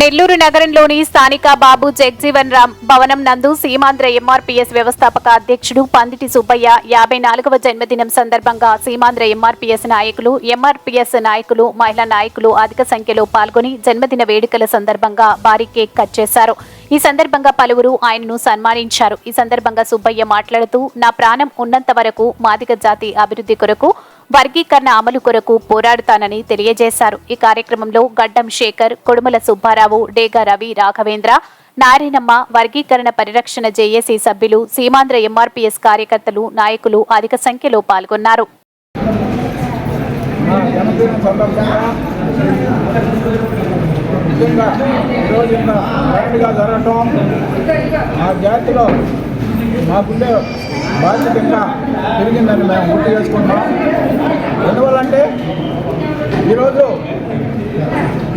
నెల్లూరు నగరంలోని స్థానిక బాబు జగ్జీవన్ రామ్ భవనం నందు సీమాంధ్ర ఎంఆర్పీఎస్ వ్యవస్థాపక అధ్యక్షుడు పందిటి సుబ్బయ్య యాభై నాలుగవ జన్మదినం సందర్భంగా సీమాంధ్ర ఎంఆర్పీఎస్ నాయకులు ఎంఆర్పీఎస్ నాయకులు మహిళా నాయకులు అధిక సంఖ్యలో పాల్గొని జన్మదిన వేడుకల సందర్భంగా భారీ కేక్ కట్ చేశారు. ఈ సందర్భంగా పలువురు ఆయనను సన్మానించారు. ఈ సందర్భంగా సుబ్బయ్య మాట్లాడుతూ నా ప్రాణం ఉన్నంత వరకు మాదిక జాతి అభివృద్ధి కొరకు వర్గీకరణ అమలు కొరకు పోరాడుతానని తెలియజేశారు. ఈ కార్యక్రమంలో గడ్డం శేఖర్ కొడుమల సుబ్బారావు డేగా రవి రాఘవేంద్ర నారాయణమ్మ వర్గీకరణ పరిరక్షణ జేఏసీ సభ్యులు సీమాంధ్ర ఎంఆర్పీఎస్ కార్యకర్తలు నాయకులు అధిక సంఖ్యలో పాల్గొన్నారు. నిజంగా ఈరోజు ఇంత గ్రాండ్గా జరగటం మా జాతిలో మాకుండే బాధ్యత ఇంకా పెరిగిందని మేము గుర్తు చేసుకుంటాం ఎందువల్లంటే ఈరోజు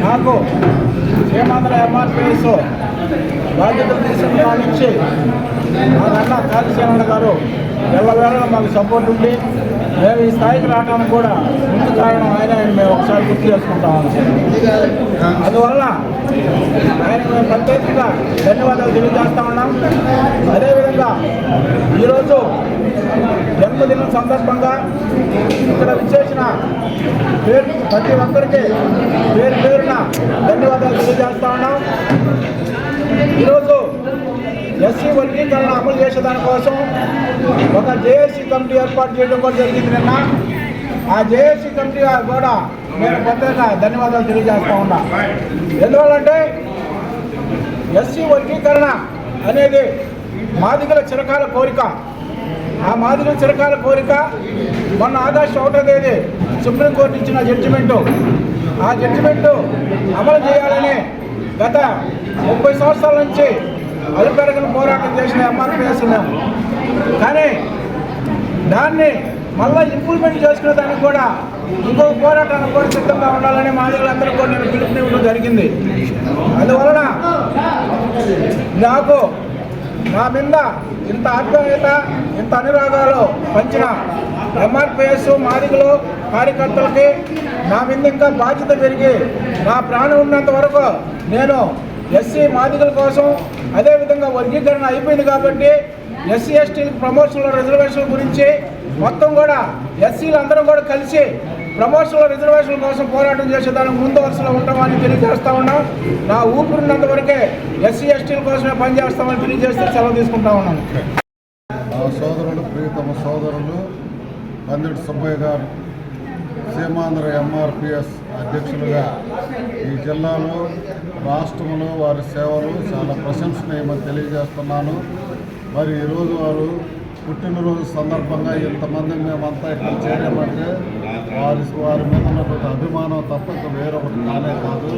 నాకు హేమాంధ్ర ఎంఆర్పిఎస్ బాధ్యతలు తీసుకున్న కాడి నుంచి మా అన్న కాళీశ్వరణ గారు ఎవరివేళ మాకు సపోర్ట్ ఉంది మేము ఈ స్థాయికి రావడానికి కూడా ముందు కారణం ఆయన మేము ఒకసారి గుర్తు చేసుకుంటాం. అందువల్ల ప్రత్యేకంగా ధన్యవాదాలు తెలియజేస్తా ఉన్నాం. అదేవిధంగా ఈరోజు జన్మదినం సందర్భంగా ఇక్కడ విచ్చేసిన పేరు ప్రతి ఒక్కరికి పేరు పేరున ధన్యవాదాలు తెలియజేస్తా ఉన్నాం. ఈరోజు ఎస్సీ వర్గీకరణ అమలు చేసే దానికోసం ఒక జేఏసీ కమిటీ ఏర్పాటు చేయడం కూడా జరిగింది నిన్న. ఆ జేఏసీ కమిటీ కూడా నేను ప్రత్యేక ధన్యవాదాలు తెలియజేస్తా ఉన్నా. ఎందువల్లంటే ఎస్సీ వర్గీకరణ అనేది మాదిగల చిరకాల కోరిక. ఆ మాదిగల చిరకాల కోరిక మొన్న ఆదర్శ ఒకటో తేదీ సుప్రీంకోర్టు ఇచ్చిన జడ్జిమెంటు ఆ జడ్జిమెంటు అమలు చేయాలని గత ముప్పై సంవత్సరాల నుంచి అలుపెరగని పోరాటం చేసిన ఎంఆర్పిఎస్ మేము కానీ దాన్ని మళ్ళీ ఇంప్రూవ్మెంట్ చేసుకునే దానికి కూడా ఇంకో పోరాటానికి కూడా సిద్ధంగా ఉండాలని మాదిగలందరూ కూడా నేను పిలుపునివ్వడం జరిగింది. అందువలన నాకు నా మీద ఇంత ఆత్మీయత ఇంత అనురాగాలు పంచిన ఎంఆర్పిఎస్ మాదిగలు కార్యకర్తలకి నా మీద ఇంకా బాధ్యత పెరిగి నా ప్రాణం ఉన్నంత వరకు నేను ఎస్సీ మాదిగల కోసం అదేవిధంగా వర్గీకరణ అయిపోయింది కాబట్టి ఎస్సీ ఎస్టీ ప్రమోషన్ల రిజర్వేషన్ గురించి మొత్తం కూడా ఎస్సీలు అందరం కూడా కలిసి ప్రమోషన్ల రిజర్వేషన్ కోసం పోరాటం చేసేదానికి ముందు వరుసలో ఉంటామని తెలియజేస్తా ఉన్నాం. నా ఊపిరినంత వరకే ఎస్సీ ఎస్టీల కోసమే పనిచేస్తామని తెలియజేస్తే సెలవు తీసుకుంటా ఉన్నాను. నా సోదరుడు ప్రియతమ సోదరులు పందిటి సుబ్బయ్య గారు సీమాంధ్ర ఎంఆర్పిఎస్ అధ్యక్షులుగా ఈ జిల్లాలో రాష్ట్రంలో వారి సేవలు చాలా ప్రశంసనీయమని తెలియజేస్తున్నాను. మరి ఈరోజు వారు పుట్టినరోజు సందర్భంగా ఇంతమంది మేమంతా ఇక్కడ చేయడమంటే వారి వారి మీద ఉన్నటువంటి అభిమానం తప్ప ఇంకా వేరొకటి కానే కాదు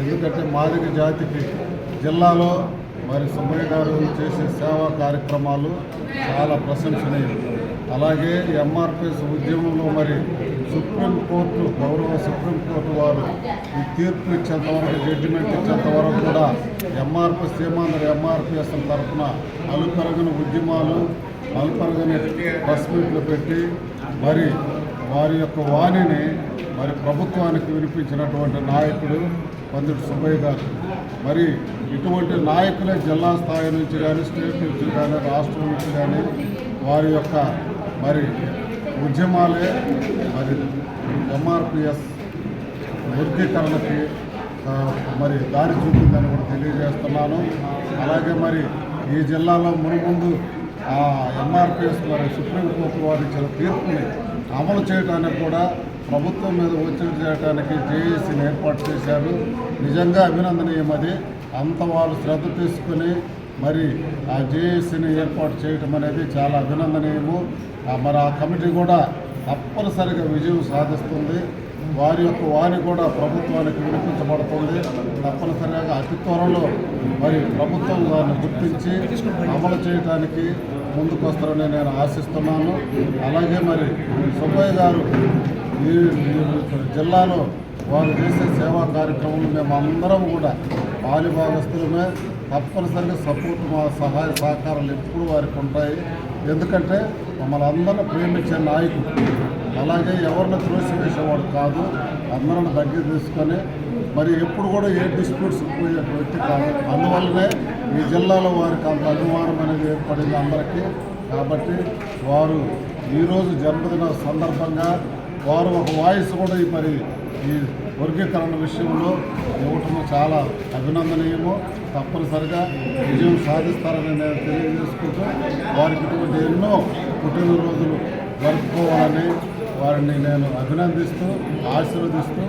ఎందుకంటే మాదిక జాతికి జిల్లాలో మరి సుబ్బయ్య గారు చేసే సేవా కార్యక్రమాలు చాలా ప్రశంసనీయం. అలాగే ఎంఆర్పిఎస్ ఉద్యమంలో మరి సుప్రీంకోర్టు గౌరవ సుప్రీంకోర్టు వారు ఈ తీర్పు ఇచ్చేంతవరకు జడ్జిమెంట్ ఇచ్చేంతవరకు కూడా ఎంఆర్పిఎస్ సీమాంధ్ర ఎంఆర్పిఎస్ తరఫున అలుపెరగని ఉద్యమాలు అలుపెరగని ప్రెస్ మీట్లు పెట్టి మరి వారి యొక్క వాణిని మరి ప్రభుత్వానికి వినిపించినటువంటి నాయకుడు పందిటి సుబ్బయ్య గారు. మరి ఇటువంటి నాయకులే జిల్లా స్థాయి నుంచి కానీ స్టేట్ నుంచి కానీ రాష్ట్రం నుంచి కానీ వారి యొక్క మరి ఉద్యమాలే మరి ఎంఆర్పిఎస్ వర్గీకరణకి మరి దారి చూపిందని కూడా తెలియజేస్తున్నాను. అలాగే మరి ఈ జిల్లాలో మునుముందు ఎంఆర్పిఎస్ మరి సుప్రీంకోర్టు వారి ఇచ్చిన తీర్పుని అమలు చేయడానికి కూడా ప్రభుత్వం మీద ఒత్తిడి చేయడానికి జేఏసీని ఏర్పాటు చేశారు. నిజంగా అభినందనీయం అది. అంత వాళ్ళు శ్రద్ధ తీసుకుని మరి ఆ జేఏసీని ఏర్పాటు చేయటం అనేది చాలా అభినందనీయము. మరి ఆ కమిటీ కూడా తప్పనిసరిగా విజయం సాధిస్తుంది. వారి యొక్క వారి కూడా ప్రభుత్వానికి వినిపించబడుతుంది. తప్పనిసరిగా అతి త్వరలో మరి ప్రభుత్వం దాన్ని గుర్తించి అమలు చేయడానికి ముందుకు వస్తారని నేను ఆశిస్తున్నాను. అలాగే మరి సుబ్బయ్య గారు ఈ ఈ జిల్లాలో వారు చేసే సేవా కార్యక్రమంలో మేము అందరం కూడా పాలిభాగస్తులమే తప్పనిసరిగా సపోర్ట్ మా సహాయ సహకారాలు ఎప్పుడు వారికి ఉంటాయి. ఎందుకంటే మమ్మల్ని అందరిని ప్రేమించే నాయకుడు. అలాగే ఎవరిని త్రోసివేసేవాడు కాదు. అందరం దగ్గర తీసుకొని మరి ఎప్పుడు కూడా ఏ డిస్ప్యూట్స్ పోయే వ్యక్తి కాదు. అందువల్లనే ఈ జిల్లాలో వారికి అంత అభిమానం అనేది ఏర్పడింది అందరికీ. కాబట్టి వారు ఈరోజు జన్మదిన సందర్భంగా వారు ఒక వాయిస్ కూడా మరి ఈ వర్గీకరణ విషయంలో ఇవ్వటము చాలా అభినందనీయము. తప్పనిసరిగా విజయం సాధిస్తారని నేను తెలియజేసుకుంటూ వారికి ఇటువంటి ఎన్నో పుట్టినరోజులు జరుపుకోవాలని వారిని నేను అభినందిస్తూ ఆశీర్వదిస్తూ